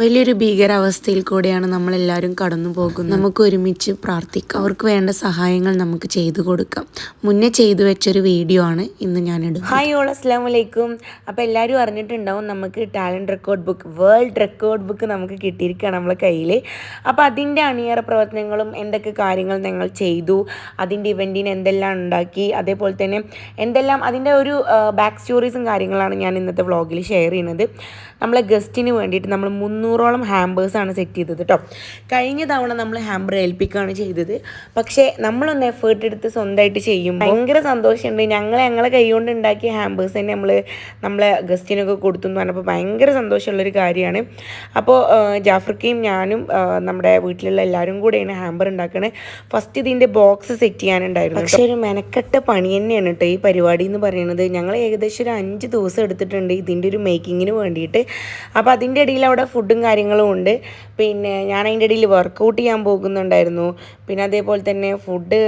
വലിയൊരു ഭീകരാവസ്ഥയിൽ കൂടെയാണ് നമ്മളെല്ലാവരും കടന്നു പോകുന്നത്. നമുക്ക് ഒരുമിച്ച് പ്രാർത്ഥിക്കാം. അവർക്ക് വേണ്ട സഹായങ്ങൾ നമുക്ക് ചെയ്തു കൊടുക്കാം. മുന്നേ ചെയ്തു വെച്ചൊരു വീഡിയോ ആണ് ഇന്ന് ഞാൻ ഇടുന്നത് ഹായ് ഓൾ അസ്സാം വലൈക്കും അപ്പോൾ എല്ലാവരും അറിഞ്ഞിട്ടുണ്ടാവും നമുക്ക് talent record book world record book നമുക്ക് കിട്ടിയിരിക്കുകയാണ് നമ്മളെ കയ്യിൽ അപ്പോൾ അതിന്റെ അണിയറ പ്രവർത്തനങ്ങളും എന്തൊക്കെ കാര്യങ്ങൾ ഞങ്ങൾ ചെയ്തു അതിന്റെ ഇവന്റിന് എന്തെല്ലാം ഉണ്ടാക്കി അതേപോലെ തന്നെ എന്തെല്ലാം അതിന്റെ ഒരു ബാക്ക് സ്റ്റോറീസും കാര്യങ്ങളാണ് ഞാൻ ഇന്നത്തെ വ്ളോഗിൽ ഷെയർ ചെയ്യുന്നത്. നമ്മളെ ഗസ്റ്റിന് വേണ്ടിയിട്ട് നമ്മൾ മുന്നൂറോളം ഹാമ്പേഴ്സാണ് സെറ്റ് ചെയ്തത് കേട്ടോ കഴിഞ്ഞ തവണ നമ്മൾ ഹാമ്പർ ഏൽപ്പിക്കുകയാണ് ചെയ്തത്. പക്ഷേ നമ്മളൊന്ന് എഫേർട്ട് എടുത്ത് സ്വന്തമായിട്ട് ചെയ്യും ഭയങ്കര സന്തോഷമുണ്ട്. ഞങ്ങൾ ഞങ്ങളെ കൈകൊണ്ട് ഉണ്ടാക്കിയ ഹാമ്പേഴ്സ് തന്നെ നമ്മൾ നമ്മളെ ഗസ്റ്റിനൊക്കെ കൊടുത്തു എന്ന് പറഞ്ഞപ്പോൾ ഭയങ്കര സന്തോഷമുള്ളൊരു കാര്യമാണ്. അപ്പോൾ ജാഫർക്കയും ഞാനും നമ്മുടെ വീട്ടിലുള്ള എല്ലാവരും കൂടെയാണ് ഹാമ്പർ ഉണ്ടാക്കുന്നത് ഫസ്റ്റ് ഇതിന്റെ ബോക്സ് സെറ്റ് ചെയ്യാനുണ്ടായിരുന്നു പക്ഷേ ഒരു മെനക്കെട്ട പണി തന്നെയാണ് കേട്ടോ ഈ പരിപാടി എന്ന് പറയുന്നത്. ഞങ്ങൾ ഏകദേശം ഒരു അഞ്ച് ദിവസം എടുത്തിട്ടുണ്ട് ഇതിന്റെ ഒരു മേക്കിങ്ങിന് വേണ്ടിയിട്ട്. അപ്പോൾ അതിന്റെ ഇടയിൽ അവിടെ ഫുഡും കാര്യങ്ങളും ഉണ്ട്. പിന്നെ ഞാൻ അതിന്റെ ഇടയിൽ വർക്കൗട്ട് ചെയ്യാൻ പോകുന്നുണ്ടായിരുന്നു. പിന്നെ അതേപോലെ തന്നെ ഫുഡ്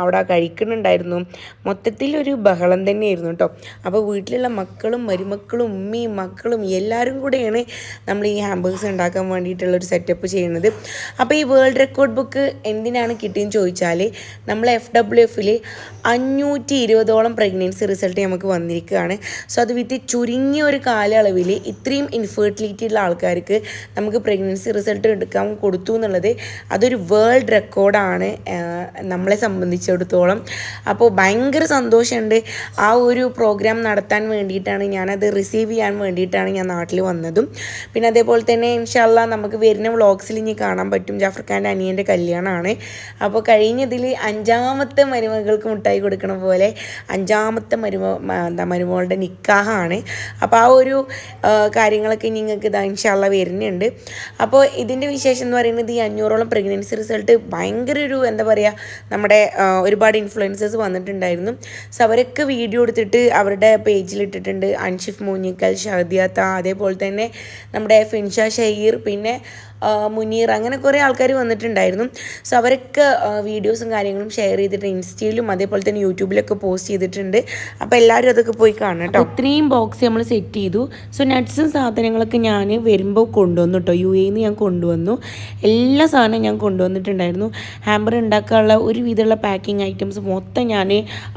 അവിടെ കഴിക്കുന്നുണ്ടായിരുന്നു. മൊത്തത്തിൽ ഒരു ബഹളം തന്നെയായിരുന്നു കേട്ടോ അപ്പോൾ വീട്ടിലുള്ള മക്കളും മരുമക്കളും ഉമ്മയും മക്കളും എല്ലാവരും കൂടെയാണ് നമ്മൾ ഈ ഹാമ്പേഴ്സ് ഉണ്ടാക്കാൻ വേണ്ടിയിട്ടുള്ള ഒരു സെറ്റപ്പ് ചെയ്യുന്നത്. അപ്പോൾ ഈ വേൾഡ് റെക്കോർഡ് ബുക്ക് എന്തിനാണ് കിട്ടിയെന്ന് ചോദിച്ചാൽ നമ്മൾ എഫ് ഡബ്ല്യു എഫിൽ അഞ്ഞൂറ്റി ഇരുപതോളം പ്രഗ്നൻസി റിസൾട്ട് നമുക്ക് വന്നിരിക്കുകയാണ്. സോ അത് വിത്ത് ചുരുങ്ങിയ ഒരു കാലയളവിൽ ഇത്രയും ഇൻഫെർട്ടിലിറ്റി ഉള്ള ആൾക്കാർക്ക് നമുക്ക് പ്രഗ്നൻസി റിസൾട്ട് എടുക്കാൻ കൊടുത്തു എന്നുള്ളത് അതൊരു വേൾഡ് റെക്കോർഡാണ് നമ്മളെ സംബന്ധിച്ചിടത്തോളം. അപ്പോൾ ഭയങ്കര സന്തോഷമുണ്ട്. ആ ഒരു പ്രോഗ്രാം നടത്താൻ വേണ്ടിയിട്ടാണ് ഞാനത് റിസീവ് ചെയ്യാൻ വേണ്ടിയിട്ടാണ് ഞാൻ നാട്ടിൽ വന്നതും. പിന്നെ അതേപോലെ തന്നെ ഇൻഷാല്ല നമുക്ക് വരുന്ന വ്ളോഗ്സിൽ ഇനി കാണാൻ പറ്റും ജാഫർ ഖാന്റെ അനിയന്റെ കല്യാണമാണ്. അപ്പോൾ കഴിഞ്ഞതിൽ അഞ്ചാമത്തെ മരുമകൾക്ക് മുട്ടായി കൊടുക്കണ പോലെ അഞ്ചാമത്തെ മരുമ എന്താ മരുമകളുടെ നിക്കാഹാണ്. അപ്പോൾ ആ ഒരു കാര്യങ്ങളൊക്കെ നിങ്ങൾക്ക് ഇതാ ഇൻഷാല്ല വരുന്നുണ്ട്. അപ്പോൾ ഇതിന്റെ വിശേഷം എന്ന് പറയുന്നത് ഈ അഞ്ഞൂറോളം പ്രഗ്നൻസി റിസൾട്ട് ഭയങ്കര ഒരു എന്താ പറയുക നമ്മുടെ ഒരുപാട് ഇൻഫ്ലുവൻസേഴ്സ് വന്നിട്ടുണ്ടായിരുന്നു. സോ അവരൊക്കെ വീഡിയോ എടുത്തിട്ട് അവരുടെ പേജിൽ ഇട്ടിട്ടുണ്ട്. അൻഷിഫ് മൂഞ്ഞിക്കൽ ഷഹദിയാത്ത അതേപോലെ തന്നെ നമ്മുടെ ഫിൻഷ ഷഹീർ പിന്നെ മുനീർ അങ്ങനെ കുറേ ആൾക്കാർ വന്നിട്ടുണ്ടായിരുന്നു. സോ അവരൊക്കെ വീഡിയോസും കാര്യങ്ങളും ഷെയർ ചെയ്തിട്ട് ഇൻസ്റ്റയിലും അതേപോലെ തന്നെ യൂട്യൂബിലൊക്കെ പോസ്റ്റ് ചെയ്തിട്ടുണ്ട്. അപ്പോൾ എല്ലാവരും അതൊക്കെ പോയി കാണണം കേട്ടോ ഇത്രയും ബോക്സ് നമ്മൾ സെറ്റ് ചെയ്തു. സോ നട്ട്സും സാധനങ്ങളൊക്കെ ഞാൻ വരുമ്പോൾ കൊണ്ടുവന്നു കേട്ടോ യു എന്ന് ഞാൻ കൊണ്ടുവന്നു. എല്ലാ സാധനവും ഞാൻ കൊണ്ടുവന്നിട്ടുണ്ടായിരുന്നു. ഹാമ്പർ ഉണ്ടാക്കാനുള്ള ഒരു വിധമുള്ള പാക്കിംഗ് ഐറ്റംസ് മൊത്തം ഞാൻ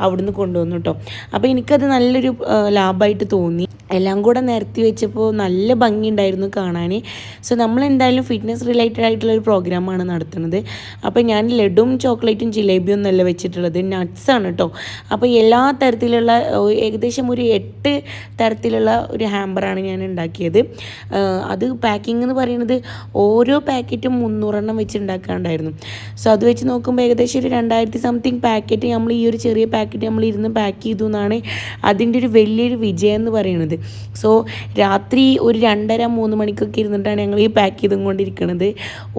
അവിടുന്ന് കൊണ്ടുവന്നു കേട്ടോ അപ്പോൾ എനിക്കത് നല്ലൊരു ലാഭമായിട്ട് തോന്നി. എല്ലാം കൂടെ നിരത്തി വെച്ചപ്പോൾ നല്ല ഭംഗിയുണ്ടായിരുന്നു കാണാൻ സോ നമ്മൾ എന്തായാലും ഫിറ്റ്നസ് റിലേറ്റഡ് ആയിട്ടുള്ള ഒരു പ്രോഗ്രാമാണ് നടത്തുന്നത്. അപ്പോൾ ഞാൻ ലഡും ചോക്ലേറ്റും ജിലേബിയും ഒന്നല്ല വെച്ചിട്ടുള്ളത്. നട്ട്സാണ് കേട്ടോ അപ്പോൾ എല്ലാ തരത്തിലുള്ള ഏകദേശം ഒരു എട്ട് തരത്തിലുള്ള ഒരു ഹാമ്പറാണ് ഞാൻ ഉണ്ടാക്കിയത്. അത് പാക്കിംഗ് എന്ന് പറയുന്നത് ഓരോ പാക്കറ്റും മുന്നൂറെണ്ണം വെച്ച് ഉണ്ടാക്കാണ്ടായിരുന്നു. സോ അത് വെച്ച് നോക്കുമ്പോൾ ഏകദേശം ഒരു രണ്ടായിരത്തി സംതിങ് പാക്കറ്റ് നമ്മൾ ഈ ഒരു ചെറിയ പാക്കറ്റ് നമ്മൾ ഇരുന്ന് പാക്ക് ചെയ്തു എന്നാണ് അതിന്റെ ഒരു വലിയൊരു വിജയം എന്ന് പറയുന്നത്. സോ രാത്രി ഒരു രണ്ടര മൂന്ന് മണിക്കൊക്കെ ഇരുന്നിട്ടാണ് ഞങ്ങൾ ഈ പാക്ക് ചെയ്തും കൊണ്ടിരിക്കുന്നത്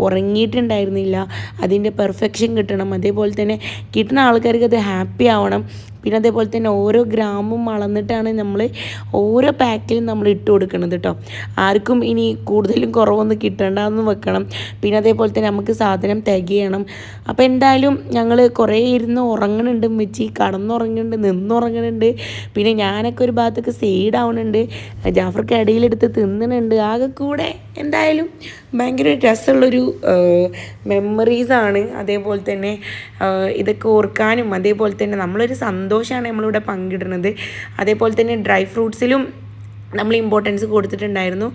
ഉറങ്ങിയിട്ടുണ്ടായിരുന്നില്ല. അതിന്റെ പെർഫെക്ഷൻ കിട്ടണം. അതേപോലെ തന്നെ കിട്ടുന്ന ആൾക്കാർക്ക് അത് ഹാപ്പി ആവണം. പിന്നെ അതേപോലെ തന്നെ ഓരോ ഗ്രാമും അളന്നിട്ടാണ് നമ്മൾ ഓരോ പാക്കിലും നമ്മൾ ഇട്ട് കൊടുക്കുന്നത് കേട്ടോ ആർക്കും ഇനി കൂടുതലും കുറവൊന്നും കിട്ടണ്ടെന്ന് വെക്കണം. പിന്നെ അതേപോലെ തന്നെ നമുക്ക് സാധനം തികയണം. അപ്പോൾ എന്തായാലും ഞങ്ങൾ കുറേ ഇരുന്ന് ഉറങ്ങണുണ്ട് മിച്ചി കടന്നുറങ്ങുന്നുണ്ട് നിന്നുറങ്ങുന്നുണ്ട് പിന്നെ ഞാനൊക്കെ ഒരു ഭാഗത്തൊക്കെ സൈഡ് ആവുന്നുണ്ട് ജാഫർക്ക് ഇടയിലെടുത്ത് തിന്നണുണ്ട്. ആകെ കൂടെ എന്തായാലും ഭയങ്കര രസമുള്ളൊരു മെമ്മറീസാണ് അതേപോലെ തന്നെ ഇതൊക്കെ ഓർക്കാനും അതേപോലെ തന്നെ നമ്മളൊരു സന്തോഷമാണ് നമ്മളിവിടെ പങ്കിടുന്നത്. അതേപോലെ തന്നെ ഡ്രൈ ഫ്രൂട്ട്സിലും നമ്മൾ ഇമ്പോർട്ടൻസ് കൊടുത്തിട്ടുണ്ടായിരുന്നു.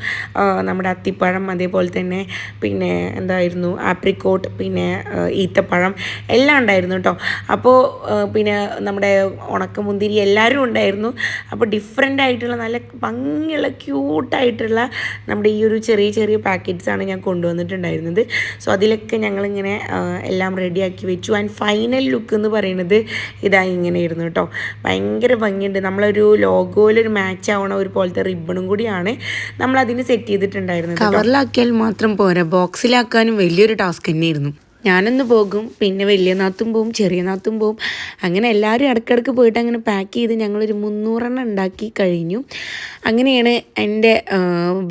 നമ്മുടെ അത്തിപ്പഴം അതേപോലെ തന്നെ പിന്നെ എന്തായിരുന്നു ആപ്രിക്കോട്ട് പിന്നെ ഈത്തപ്പഴം എല്ലാം ഉണ്ടായിരുന്നു കേട്ടോ. അപ്പോൾ പിന്നെ നമ്മുടെ ഉണക്കമുന്തിരി എല്ലാവരും ഉണ്ടായിരുന്നു. അപ്പോൾ ഡിഫറെന്റ് ആയിട്ടുള്ള നല്ല ഭംഗിയുള്ള ക്യൂട്ടായിട്ടുള്ള നമ്മുടെ ഈ ഒരു ചെറിയ ചെറിയ പാക്കറ്റ്സാണ് ഞാൻ കൊണ്ടുവന്നിട്ടുണ്ടായിരുന്നത്. സോ അതിലൊക്കെ ഞങ്ങളിങ്ങനെ എല്ലാം റെഡിയാക്കി വെച്ചു. ആൻഡ് ഫൈനൽ ലുക്ക് എന്ന് പറയുന്നത് ഇതാ ഇങ്ങനെയായിരുന്നു കേട്ടോ. ഭയങ്കര ഭംഗിയുണ്ട്. നമ്മളൊരു ലോഗോയിലൊരു മാച്ച് ആവണ ഒരു പോലത്തെ റിബണും കൂടിയാണ് നമ്മൾ അതിന് സെറ്റ് ചെയ്തിട്ടുണ്ടായിരുന്നത്. കവറിലാക്കിയാൽ മാത്രം പോരാ. ബോക്സിലാക്കാനും വലിയൊരു ടാസ്ക് തന്നെയായിരുന്നു. ഞാനൊന്ന് പോകും പിന്നെ വലിയ നാത്തും പോവും ചെറിയ നാത്തും പോവും. അങ്ങനെ എല്ലാവരും ഇടയ്ക്കിടയ്ക്ക് പോയിട്ട് അങ്ങനെ പാക്ക് ചെയ്ത് ഞങ്ങളൊരു മുന്നൂറെണ്ണം ഉണ്ടാക്കി കഴിഞ്ഞു. അങ്ങനെയാണ് എന്റെ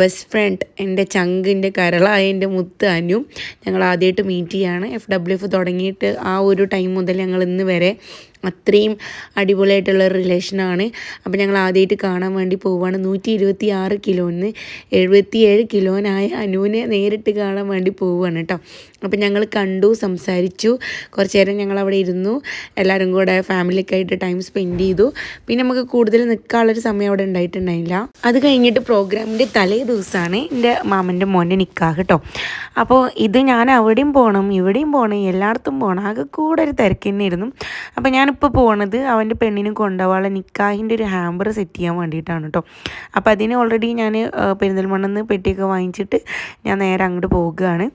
ബെസ്റ്റ് ഫ്രണ്ട് എന്റെ ചങ്കിന്റെ കരളായ എന്റെ മുത്ത് അനു ഞങ്ങൾ ആദ്യമായിട്ട് മീറ്റ് ചെയ്യാണ്. എഫ് ഡബ്ല്യു എഫ് തുടങ്ങിയിട്ട് ആ ഒരു ടൈം മുതൽ ഞങ്ങൾ ഇന്ന് വരെ അത്രയും അടിപൊളിയായിട്ടുള്ള റിലേഷനാണ് അപ്പോൾ ഞങ്ങൾ ആദ്യമായിട്ട് കാണാൻ വേണ്ടി പോവുകയാണ് നൂറ്റി ഇരുപത്തി ആറ് കിലോന്ന് എഴുപത്തിയേഴ് കിലോനായ അനുവിനെ നേരിട്ട് കാണാൻ വേണ്ടി പോവുകയാണ് കേട്ടോ അപ്പോൾ ഞങ്ങൾ കണ്ടു സംസാരിച്ചു. കുറച്ച് നേരം ഞങ്ങൾ അവിടെ ഇരുന്നു. എല്ലാവരും കൂടെ ഫാമിലിയൊക്കെ ആയിട്ട് ടൈം സ്പെൻഡ് ചെയ്തു. പിന്നെ നമുക്ക് കൂടുതൽ നിൽക്കാനുള്ളൊരു സമയം അവിടെ ഉണ്ടായിട്ടുണ്ടായില്ല. അത് കഴിഞ്ഞിട്ട് പ്രോഗ്രാമിന്റെ തലേ ദിവസമാണ് എന്റെ മാമന്റെ മോന്റെ നിൽക്കുക കേട്ടോ അപ്പോൾ ഇത് ഞാൻ അവിടെയും പോകണം ഇവിടെയും പോകണം എല്ലായിടത്തും പോകണം ആകെ കൂടെ ഒരു തിരക്ക് ഇരുന്നു അപ്പോൾ ഞാനിപ്പോൾ പോണത് അവന്റെ പെണ്ണിന് കൊണ്ടുപോകാനുള്ള നിക്കാഹിന്റെ ഒരു ഹാമ്പർ സെറ്റ് ചെയ്യാൻ വേണ്ടിയിട്ടാണ് കേട്ടോ അപ്പോൾ അതിന് ഓൾറെഡി ഞാൻ പെരിന്തൽമണ്ണെന്ന് പെട്ടിയൊക്കെ വാങ്ങിച്ചിട്ട് ഞാൻ നേരെ അങ്ങോട്ട് പോകുകയാണ്.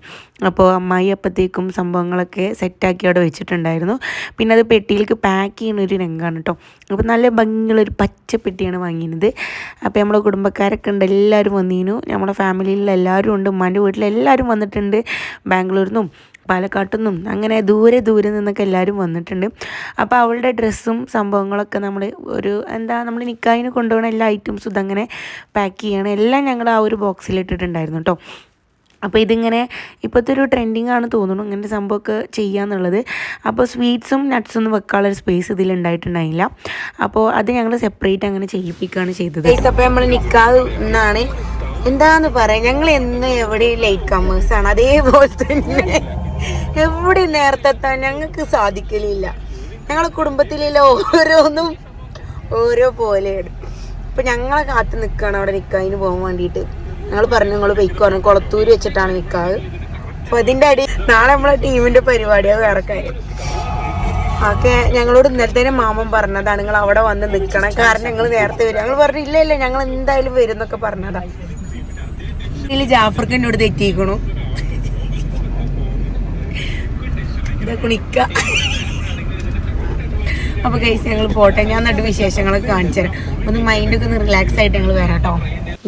അപ്പോൾ അമ്മായി അപ്പോഴത്തേക്കും സംഭവങ്ങളൊക്കെ സെറ്റാക്കി അവിടെ വെച്ചിട്ടുണ്ടായിരുന്നു. പിന്നെ അത് പെട്ടിയിലേക്ക് പാക്ക് ചെയ്യുന്ന ഒരു രംഗമാണ് കേട്ടോ അപ്പോൾ നല്ല ഭംഗിയുള്ളൊരു പച്ച പെട്ടിയാണ് വാങ്ങിയത്. അപ്പോൾ നമ്മുടെ കുടുംബക്കാരൊക്കെ ഉണ്ട് എല്ലാവരും വന്നിരുന്നു നമ്മുടെ ഫാമിലിയിൽ എല്ലാവരും ഉണ്ട് ഉമ്മാന്റെ വീട്ടിൽ എല്ലാവരും വന്നിട്ടുണ്ട് ബാംഗ്ലൂരിൽ നിന്നും പാലക്കാട്ടിൽ നിന്നും അങ്ങനെ ദൂരെ ദൂരെ നിന്നൊക്കെ എല്ലാവരും വന്നിട്ടുണ്ട്. അപ്പോൾ അവളുടെ ഡ്രസ്സും സംഭവങ്ങളൊക്കെ നമ്മൾ ഒരു എന്താ നമ്മൾ നിക്കായിന് കൊണ്ടുപോകുന്ന എല്ലാ ഐറ്റംസും ഇതങ്ങനെ പാക്ക് ചെയ്യണം. എല്ലാം ഞങ്ങൾ ആ ഒരു ബോക്സിൽ ഇട്ടിട്ടുണ്ടായിരുന്നു കേട്ടോ. അപ്പോൾ ഇതിങ്ങനെ ഇപ്പോഴത്തെ ഒരു ട്രെൻഡിങ് ആണ് തോന്നുന്നു ഇങ്ങനത്തെ സംഭവമൊക്കെ ചെയ്യാന്നുള്ളത്. അപ്പോൾ സ്വീറ്റ്സും നട്ട്സും ഒന്നും വെക്കാനുള്ളൊരു സ്പേസ് ഇതിൽ ഉണ്ടായിട്ടുണ്ടായില്ല. അപ്പോൾ അത് ഞങ്ങൾ സെപ്പറേറ്റ് അങ്ങനെ ചെയ്യിപ്പിക്കുകയാണ് ചെയ്തത്. അപ്പോൾ നമ്മൾ നിൽക്കാതെ എന്നാണ് എന്താന്ന് പറയാം ഞങ്ങൾ എന്ന് എവിടെ ലൈറ്റ് കമേഴ്സ് ആണ്. അതേപോലെ തന്നെ. എവിടെ നേരത്തെ എത്താൻ ഞങ്ങൾക്ക് സാധിക്കലില്ല. ഞങ്ങളെ കുടുംബത്തിലുള്ള ഓരോന്നും ഓരോ പോലെയാണ് ഇപ്പൊ ഞങ്ങളെ കാത്ത് നിൽക്കുകയാണ് അവിടെ നിൽക്കാതിന് പോകാൻ വേണ്ടിയിട്ട്. ഞങ്ങൾ പറഞ്ഞു ഞങ്ങൾ പൊയ്ക്കോ കുളത്തൂർ വെച്ചിട്ടാണ് നിൽക്കാറ് അപ്പൊ അതിന്റെ അടി നാളെ നമ്മളെ ടീമിന്റെ പരിപാടിയാണ് വേറെ കാര്യം. ഓക്കെ ഞങ്ങളോട് ഇന്നലത്തെ മാമൻ പറഞ്ഞതാണ്. നിങ്ങൾ അവിടെ വന്ന് നിൽക്കണം കാരണം ഞങ്ങൾ നേരത്തെ വരും. ഞങ്ങൾ പറഞ്ഞു ഇല്ല ഇല്ല ഞങ്ങൾ എന്തായാലും വരും എന്നൊക്കെ പറഞ്ഞതാണ് ഇതിൽ ജാഫർക്ക് എന്നോട് തെറ്റിക്കണു ഇതാ കുണിക്ക അപ്പൊ കേസ് ഞങ്ങൾ പോട്ടെ. ഞാൻ നട്ട് വിശേഷങ്ങളൊക്കെ കാണിച്ചു തരാം. ഒന്ന് മൈൻഡൊക്കെ ഒന്ന് റിലാക്സ് ആയിട്ട് ഞങ്ങൾ വരാം കേട്ടോ.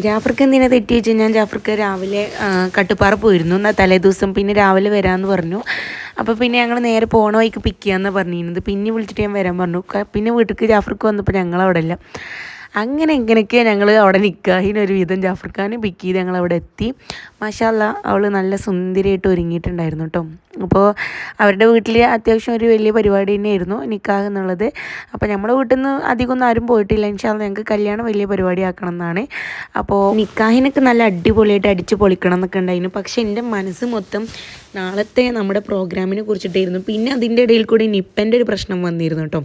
ജാഫർക്ക് എന്തിനാ തെറ്റി വെച്ച് ഞാൻ ജാഫർക്ക് രാവിലെ കട്ടുപ്പാറ പോയിരുന്നു. എന്നാൽ തലേ ദിവസം പിന്നെ രാവിലെ വരാമെന്ന് പറഞ്ഞു. അപ്പോൾ പിന്നെ ഞങ്ങൾ നേരെ പോണ വഴിക്ക് പിക്ക് ചെയ്യാമെന്ന് പറഞ്ഞിരുന്നത്. പിന്നെ വിളിച്ചിട്ട് ഞാൻ വരാൻ പറഞ്ഞു. പിന്നെ വീട്ടിലേക്ക് ജാഫർക്ക് വന്നപ്പോൾ ഞങ്ങൾ അവിടെ അങ്ങനെ എങ്ങനെയൊക്കെ ഞങ്ങൾ അവിടെ നിൽക്കാഹിനൊരു വിധം ജാഫർഖാനെ പിക്ക് ചെയ്ത് ഞങ്ങൾ അവിടെ എത്തി. മാഷാല്ല അവൾ നല്ല സുന്ദരിയായിട്ട് ഒരുങ്ങിയിട്ടുണ്ടായിരുന്നു കേട്ടോ അപ്പോൾ അവരുടെ വീട്ടിൽ അത്യാവശ്യം ഒരു വലിയ പരിപാടി തന്നെയായിരുന്നു നിക്കാഹ് എന്നുള്ളത്. അപ്പോൾ നമ്മുടെ വീട്ടിൽ നിന്ന് അധികം ഒന്നും ആരും പോയിട്ടില്ല. എന്നുവെച്ചാൽ ഞങ്ങൾക്ക് കല്യാണം വലിയ പരിപാടി ആക്കണം എന്നാണ്. അപ്പോൾ നിക്കാഹിനൊക്കെ നല്ല അടിപൊളിയായിട്ട് അടിച്ച് പൊളിക്കണം എന്നൊക്കെ ഉണ്ടായിരുന്നു. പക്ഷേ എന്റെ മനസ്സ് മൊത്തം നാളത്തെ നമ്മുടെ പ്രോഗ്രാമിനെ കുറിച്ചിട്ടായിരുന്നു. പിന്നെ അതിന്റെ ഇടയിൽ കൂടി നിപ്പന്റെ ഒരു പ്രശ്നം വന്നിരുന്നു കേട്ടോ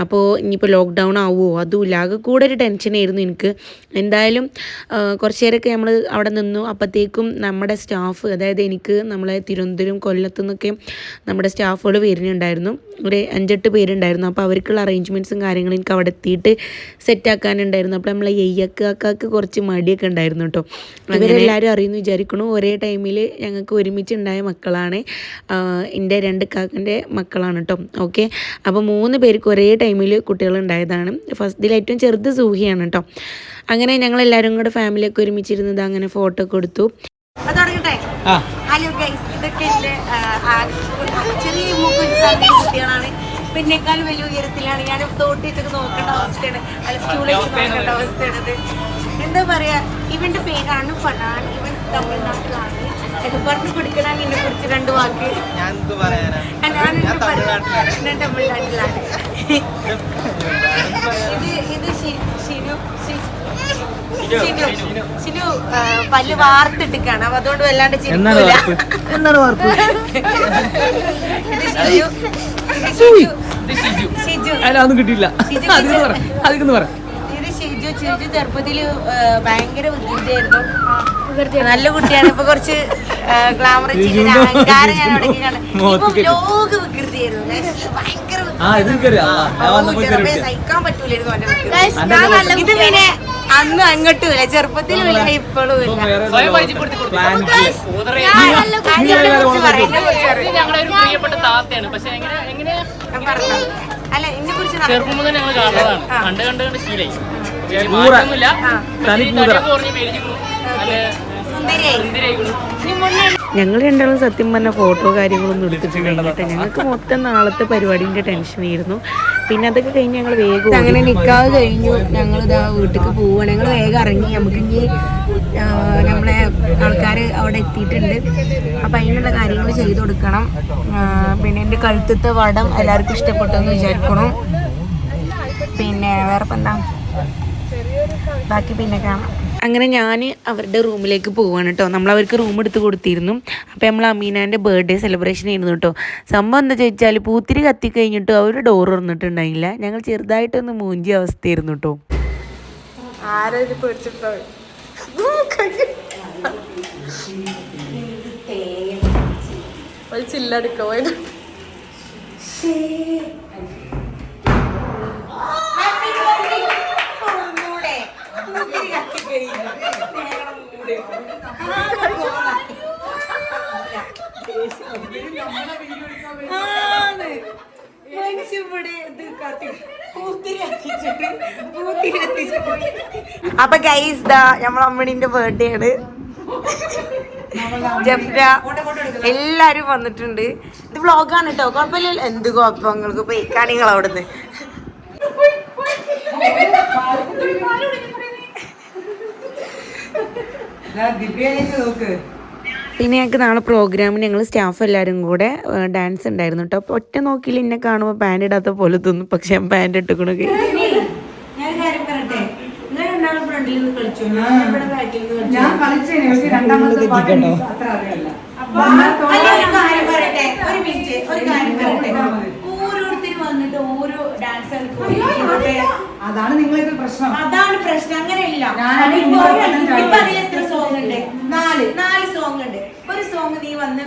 അപ്പോൾ ഇനിയിപ്പോൾ ലോക്ക്ഡൗൺ ആവുമോ അതുമില്ല. ആകെ കൂടെ ഒരു ടെൻഷനായിരുന്നു എനിക്ക്. എന്തായാലും കുറച്ച് നേരമൊക്കെ നമ്മൾ അവിടെ നിന്നു. അപ്പോഴത്തേക്കും നമ്മുടെ സ്റ്റാഫ് അതായത് എനിക്ക് നമ്മളെ തിരുവനന്തപുരം കൊല്ലത്തു നിന്നൊക്കെ നമ്മുടെ സ്റ്റാഫുകൾ വരുന്നുണ്ടായിരുന്നു. ഒരു അഞ്ചെട്ട് പേരുണ്ടായിരുന്നു. അപ്പോൾ അവർക്കുള്ള അറേഞ്ച്മെന്റ്സും കാര്യങ്ങളും എനിക്ക് അവിടെ എത്തിയിട്ട് സെറ്റാക്കാനുണ്ടായിരുന്നു അപ്പോൾ നമ്മളെ എയ്യക്കാക്കാക്ക് കുറച്ച് മടിയൊക്കെ ഉണ്ടായിരുന്നു കേട്ടോ. ഇവരെല്ലാവരും അറിയുന്നു വിചാരിക്കണു ഒരേ ടൈമിൽ ഞങ്ങൾക്ക് ഒരുമിച്ച് ഉണ്ടായ മക്കളാണ് എന്റെ രണ്ട് കാക്കന്റെ മക്കളാണ് കേട്ടോ. ഓക്കെ അപ്പോൾ മൂന്ന് പേർക്ക് ഒരേ ടൈമിൽ കുട്ടികൾ ഉണ്ടായതാണ്. ഫസ്റ്റ് ഫസ്റ്റിൽ ഏറ്റവും ചെറുത് സൂഹിയാണ് കേട്ടോ അങ്ങനെ ഞങ്ങൾ എല്ലാവരും കൂടെ ഫാമിലിയൊക്കെ ഒരുമിച്ചിരുന്നത് അങ്ങനെ ഫോട്ടോ ഒക്കെ എടുത്തു. ഹലോ ഗൈസ് ഇതൊക്കെ എന്റെ ചെറിയ കുട്ടികളാണ്. പിന്നേക്കാൾ വലിയ ഉയരത്തിലാണ്. ഞാൻ തോട്ടി വെച്ചൊക്കെ നോക്കേണ്ട അവസ്ഥയാണ്. അല്ല സ്റ്റൂളിൽ നോക്കേണ്ട അവസ്ഥയാണത്. എന്താ പറയാ ഇവന്റെ പേരാണ് ഫനാൻ. ഇവൻ തമിഴ്നാട്ടിലാണ്. പറഞ്ഞു കൊടുക്കണം എന്നെ കുറിച്ച് രണ്ട് വാക്ക്. ഞാൻ തമിഴ്നാട്ടിലാണ്. ഇത് ഇത് ഷിനു ഷിനു പല്ല് വാർത്തിട്ടിക്കാണ്. അപ്പൊ അതുകൊണ്ട് വല്ലാണ്ട് ചിരിക്കൂല. എന്നാണ് വാർപ്പ്? അല്ല അതൊന്നും കിട്ടിയില്ല. പറ. ഇത് ഷിജു ഷിജു ചെറുപ്പത്തിൽ ഭയങ്കര വികൃതിയായിരുന്നു നല്ല കുട്ടിയാണ്. ഇപ്പൊ കുറച്ച് ഗ്ലാമർ അഹങ്കാരം ഞാൻ. ലോക വികൃതിയായിരുന്നു. ഭയങ്കര. സഹിക്കാൻ പറ്റൂലായിരുന്നു ഇത് പിന്നെ അന്ന് അങ്ങോട്ടും ഇല്ല ചെറുപ്പത്തിലും ഇല്ല ഇപ്പോഴും ഇല്ല. അല്ല എന്നെ കുറിച്ച് ചെറുപ്പം മുതൽ ഞങ്ങൾ കാണുന്നതാണ്. കണ്ട് കണ്ട് കണ്ട് ശീലായി. ഞങ്ങൾ രണ്ടാളും സത്യം പറഞ്ഞ ഫോട്ടോ കാര്യങ്ങളൊന്നും എടുത്തിട്ടുണ്ടായിട്ട് ഞങ്ങൾക്ക് മൊത്തം നാളത്തെ പരിപാടിന്റെ ടെൻഷനായിരുന്നു പിന്നെ അതൊക്കെ കഴിഞ്ഞ് ഞങ്ങൾ വേഗം അങ്ങനെ നിക്കാതെ കഴിഞ്ഞു. ഞങ്ങൾ ഇതാ വീട്ടിലേക്ക് പോവുകയാണ് ഞങ്ങൾ വേഗം ഇറങ്ങി. നമുക്ക് ഇനി നമ്മളെ ആൾക്കാർ അവിടെ എത്തിയിട്ടുണ്ട്. അപ്പം അതിനുള്ള കാര്യങ്ങൾ ചെയ്തു കൊടുക്കണം. പിന്നെ എന്റെ കഴുത്തത്തെ വടം എല്ലാവർക്കും ഇഷ്ടപ്പെട്ടെന്ന് വിചാരിക്കണം. പിന്നെ വേറെ എന്താ? ബാക്കി പിന്നെ കാണാം. അങ്ങനെ ഞാൻ അവരുടെ റൂമിലേക്ക് പോവാണ് കേട്ടോ നമ്മൾ അവർക്ക് റൂം എടുത്ത് കൊടുത്തിരുന്നു. അപ്പോൾ നമ്മൾ അമീനാന്റെ ബർത്ത്ഡേ സെലിബ്രേഷൻ ആയിരുന്നു കേട്ടോ സംഭവം എന്താ ചോദിച്ചാൽ പൂത്തിരി കത്തി കഴിഞ്ഞിട്ട് അവർ ഡോർ തുറന്നിട്ടുണ്ടായില്ല. ഞങ്ങൾ ചെറുതായിട്ടൊന്ന് മൂഞ്ചിയ അവസ്ഥയായിരുന്നു കേട്ടോ അപ്പൊ ഗൈസ് ദാ നമ്മളെ അമ്മണിന്റെ ബർത്ത്ഡേ ആണ്. ജഫ്ര എല്ലാരും വന്നിട്ടുണ്ട്. ഇത് വ്ളോഗാണ് കേട്ടോ കുഴപ്പമില്ല എന്ത് കുഴപ്പം? നിങ്ങൾക്ക് പോയിക്കാണ് നിങ്ങൾ അവിടുന്ന്. പിന്നെ ഞങ്ങൾക്ക് നാളെ പ്രോഗ്രാമിന് ഞങ്ങൾ സ്റ്റാഫ് എല്ലാവരും കൂടെ ഡാൻസ് ഉണ്ടായിരുന്നു കേട്ടോ അപ്പോൾ ഒറ്റ നോക്കിയിൽ എന്നെ കാണുമ്പോൾ പാന്റ് ഇടാത്ത പോലെ തോന്നും. പക്ഷെ ഞാൻ പാന്റ് ഇട്ടുകൊണ്ട് അതാണ് നിങ്ങളൊക്കെ പ്രശ്നം. അതാണ് പ്രശ്നം. അങ്ങനെയല്ല. സോങ് ഉണ്ട്. നാല് നാല് സോങ് ഉണ്ട്. ഒരു സോങ് നീ വന്ന്.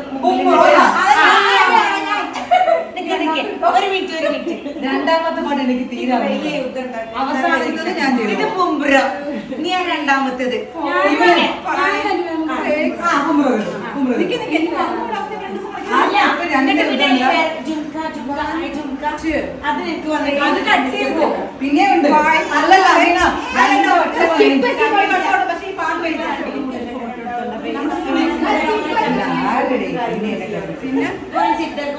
ഒരു മിനിറ്റ് ഒരു മിനിറ്റ് രണ്ടാമത്തെ പാട്ട് എനിക്ക് തീരെ. വലിയ യുദ്ധം ഞാൻ. ഇത് പുംബ്ര നീ ആ രണ്ടാമത്തേത്. അത് വന്നിട്ട് അത് കട്ട് ചെയ്തു. പിന്നെ ഉണ്ട് അല്ലല്ല അറിയണ ഒറ്റ പാട്ട്. പിന്നെ എന്നെ കണ്ടു. പിന്നെ Go and sit there, go and there.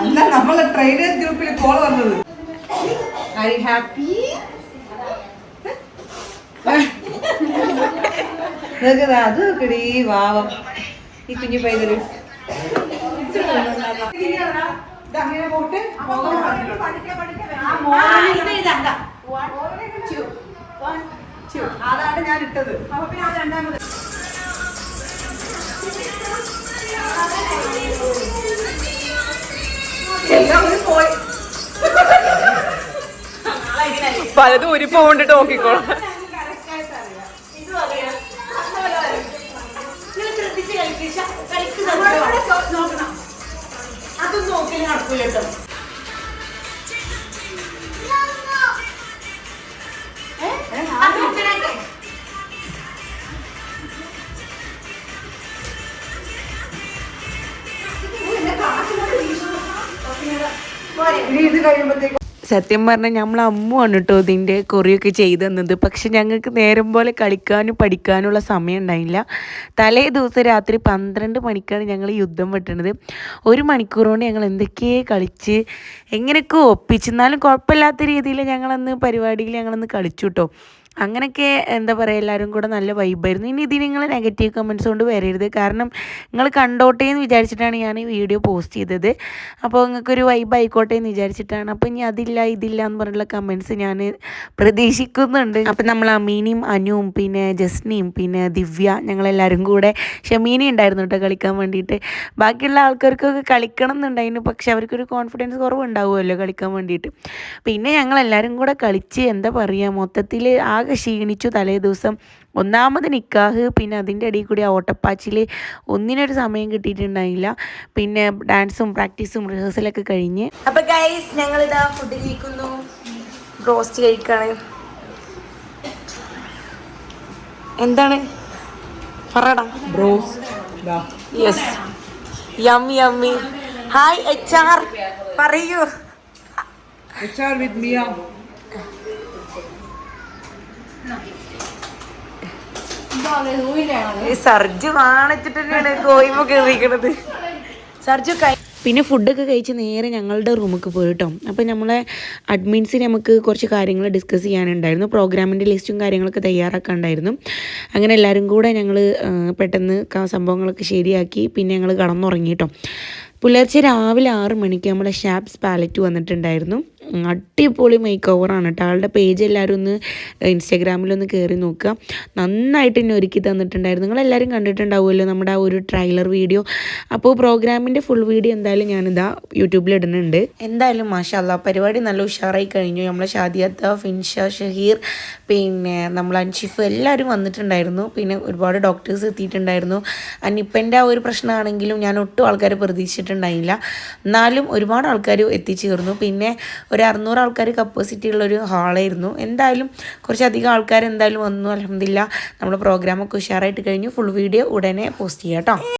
അല്ല നമ്മളെ ട്രെയിനേഴ്സ് ഗ്രൂപ്പിൽ കോൾ വന്നത്. ഐ ഹാപ്പി അത് കിടീ വാവം ഈ കുഞ്ഞു പൈതൽ. one, two. അതാണ് ഞാൻ ഇട്ടത്. അപ്പൊ പിന്നെ അത് രണ്ടാമത് പലതും ഒരു പോണ്ടിട്ട് നോക്കിക്കോളാം ഇതും അറിയാം. നിങ്ങൾ ശ്രദ്ധിച്ച് കളിക്ക്. അതൊന്നും നോക്കി നടക്കൂല സത്യം പറഞ്ഞാൽ നമ്മൾ അമ്മുവാണ് കേട്ടോ ഇതിന്റെ കൊറിയൊക്കെ ചെയ്തു തന്നത്. പക്ഷെ ഞങ്ങൾക്ക് നേരം പോലെ കളിക്കാനും പഠിക്കാനുള്ള സമയം ഉണ്ടായില്ല. തലേ ദിവസം രാത്രി പന്ത്രണ്ട് മണിക്കാണ് ഞങ്ങൾ യുദ്ധം വെട്ടണത്. ഒരു മണിക്കൂർ കൊണ്ട് ഞങ്ങൾ എന്തൊക്കെയോ കളിച്ച് എങ്ങനെയൊക്കെ ഒപ്പിച്ചെന്നാലും കുഴപ്പമില്ലാത്ത രീതിയിൽ ഞങ്ങളന്ന് പരിപാടിയിൽ ഞങ്ങളന്ന് കളിച്ചു കേട്ടോ അങ്ങനെയൊക്കെ എന്താ പറയുക എല്ലാവരും കൂടെ നല്ല വൈബായിരുന്നു ഇനി ഇതിന് നിങ്ങൾ നെഗറ്റീവ് കമൻസ് കൊണ്ട് വരരുത്. കാരണം നിങ്ങൾ കണ്ടോട്ടേ എന്ന് വിചാരിച്ചിട്ടാണ് ഞാൻ ഈ വീഡിയോ പോസ്റ്റ് ചെയ്തത്. അപ്പോൾ നിങ്ങൾക്കൊരു വൈബ് ആയിക്കോട്ടെ എന്ന് വിചാരിച്ചിട്ടാണ്. അപ്പോൾ ഇനി അതില്ല ഇതില്ല എന്ന് പറഞ്ഞുള്ള കമൻസ് ഞാൻ പ്രതീക്ഷിക്കുന്നുണ്ട്. അപ്പോൾ നമ്മൾ അമീനിയും അനുവും പിന്നെ ജസ്നിയും പിന്നെ ദിവ്യ ഞങ്ങളെല്ലാവരും കൂടെ ഷമീനി ഉണ്ടായിരുന്നു കേട്ടോ കളിക്കാൻ വേണ്ടിയിട്ട്. ബാക്കിയുള്ള ആൾക്കാർക്കൊക്കെ കളിക്കണം എന്നുണ്ടായിരുന്നു. പക്ഷെ അവർക്കൊരു കോൺഫിഡൻസ് കുറവുണ്ടാവുമല്ലോ കളിക്കാൻ വേണ്ടിയിട്ട്. പിന്നെ ഞങ്ങളെല്ലാവരും കൂടെ കളിച്ച് എന്താ പറയുക മൊത്തത്തിൽ ആകെ ക്ഷീണിച്ചു തലേ ദിവസം. ഒന്നാമത് നിക്കാഹ് പിന്നെ അതിന്റെ ഇടയിൽ കൂടി ആ ഓട്ടപ്പാച്ചിൽ ഒന്നിനൊരു സമയം കിട്ടിയിട്ടുണ്ടായില്ല. പിന്നെ ഡാൻസും പ്രാക്ടീസും റിഹേഴ്സലൊക്കെ കഴിഞ്ഞ്. അപ്പൊ ഗൈസ് ഞങ്ങൾ ഇതാ ഫുഡ് കഴിക്കുന്നു. റോസ്റ്റ് കഴിക്കാണ്. എന്താണ്? പറടാ. Yes yummy yummy hi H R പറയൂ. H R with Mia. ഈ സർജു വാണിച്ചിട്ട് തന്നെയാണ് കോയിമ സർജു കൈ പിന്നെ ഫുഡൊക്കെ കഴിച്ച് നേരെ ഞങ്ങളുടെ റൂമിലേക്ക് പോയി കേട്ടോ അപ്പോൾ നമ്മളെ അഡ്മിൻസിന് നമുക്ക് കുറച്ച് കാര്യങ്ങൾ ഡിസ്കസ് ചെയ്യാനുണ്ടായിരുന്നു. പ്രോഗ്രാമിന്റെ ലിസ്റ്റും കാര്യങ്ങളൊക്കെ തയ്യാറാക്കാണ്ടായിരുന്നു അങ്ങനെ എല്ലാവരും കൂടെ ഞങ്ങൾ പെട്ടെന്ന് സംഭവങ്ങളൊക്കെ ശരിയാക്കി. പിന്നെ ഞങ്ങൾ കടന്നുറങ്ങി കേട്ടോ പുലർച്ചെ രാവിലെ ആറ് മണിക്ക് നമ്മുടെ ഷാപ്സ് പാലറ്റ് വന്നിട്ടുണ്ടായിരുന്നു. അടിപൊളി മേക്ക് ഓവറാണ് കേട്ടോ ആളുടെ പേജ് എല്ലാവരും ഒന്ന് ഇൻസ്റ്റാഗ്രാമിലൊന്ന് കയറി നോക്കുക. നന്നായിട്ട് എന്നെ ഒരുക്കി തന്നിട്ടുണ്ടായിരുന്നു. നിങ്ങളെല്ലാവരും കണ്ടിട്ടുണ്ടാവുമല്ലോ നമ്മുടെ ആ ഒരു ട്രailer വീഡിയോ അപ്പോൾ പ്രോഗ്രാമിന്റെ ഫുൾ വീഡിയോ എന്തായാലും ഞാനിതാ യൂട്യൂബിൽ ഇടുന്നുണ്ട്. എന്തായാലും മാഷല്ല പരിപാടി നല്ല ഉഷാറായി കഴിഞ്ഞു. നമ്മളെ ഷാദിയത്ത ഫിൻഷ ഷഹീർ പിന്നെ നമ്മൾ അൻഷിഫ് എല്ലാവരും വന്നിട്ടുണ്ടായിരുന്നു. പിന്നെ ഒരുപാട് ഡോക്ടേഴ്സ് എത്തിയിട്ടുണ്ടായിരുന്നു. അനിപ്പന്റെ ആ ഒരു പ്രശ്നമാണെങ്കിലും ഞാൻ ഒട്ടും ആൾക്കാർ പ്രതീക്ഷിച്ചിട്ടുണ്ടായില്ല. എന്നാലും ഒരുപാട് ആൾക്കാർ എത്തിച്ചേർന്നു. പിന്നെ ഒരു അറുന്നൂറ് ആൾക്കാർ കപ്പാസിറ്റി ഉള്ളൊരു ഹാളായിരുന്നു. എന്തായാലും കുറച്ചധികം ആൾക്കാർ എന്തായാലും വന്നു. അലഹമില്ല നമ്മുടെ പ്രോഗ്രാമൊക്കെ ഉഷാറായിട്ട് കഴിഞ്ഞു. ഫുൾ വീഡിയോ ഉടനെ പോസ്റ്റ് ചെയ്യാം കേട്ടോ.